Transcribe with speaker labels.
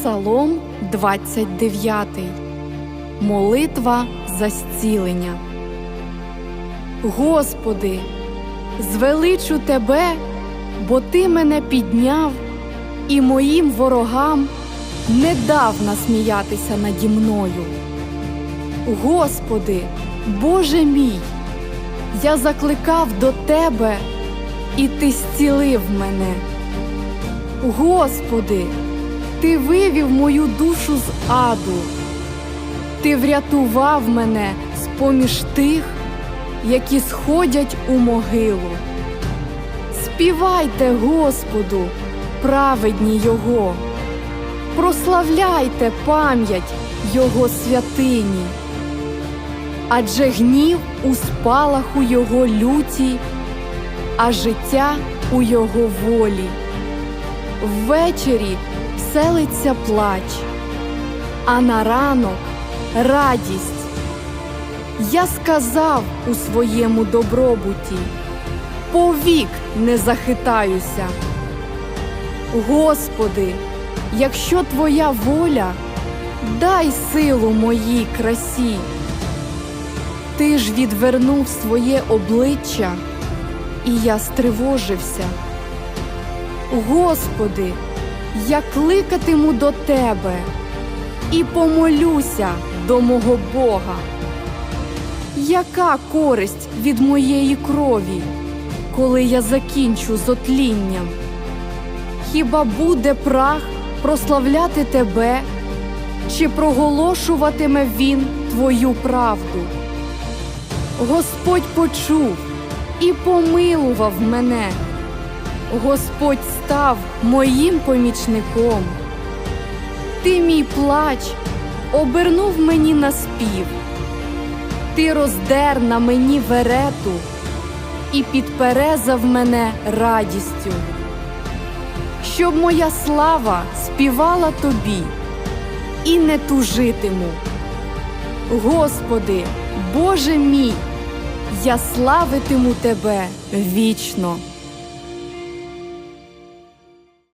Speaker 1: Псалом 29. Молитва за зцілення. Господи, звеличу Тебе, бо Ти мене підняв і моїм ворогам не дав насміятися наді мною. Господи, Боже мій, я закликав до Тебе, і Ти зцілив мене. Господи, Ти вивів мою душу з аду, Ти врятував мене з поміж тих, які сходять у могилу. Співайте Господу, праведні Його, прославляйте пам'ять Його святині, адже гнів у спалаху Його люті, а життя у Його волі. Ввечері селиться плач, а на ранок радість. Я сказав у своєму добробуті, повік не захитаюся. Господи, якщо Твоя воля, дай силу моїй красі. Ти ж відвернув своє обличчя, і я стривожився. Господи, я кликатиму до Тебе і помолюся до мого Бога. Яка користь від моєї крові, коли я закінчу з отлінням? Хіба буде прах прославляти Тебе, чи проголошуватиме він Твою правду? Господь почув і помилував мене. Господь став моїм помічником. Ти мій плач обернув мені на спів. Ти роздер на мені верету і підперезав мене радістю, щоб моя слава співала тобі і не тужитиму. Господи, Боже мій, я славитиму тебе вічно.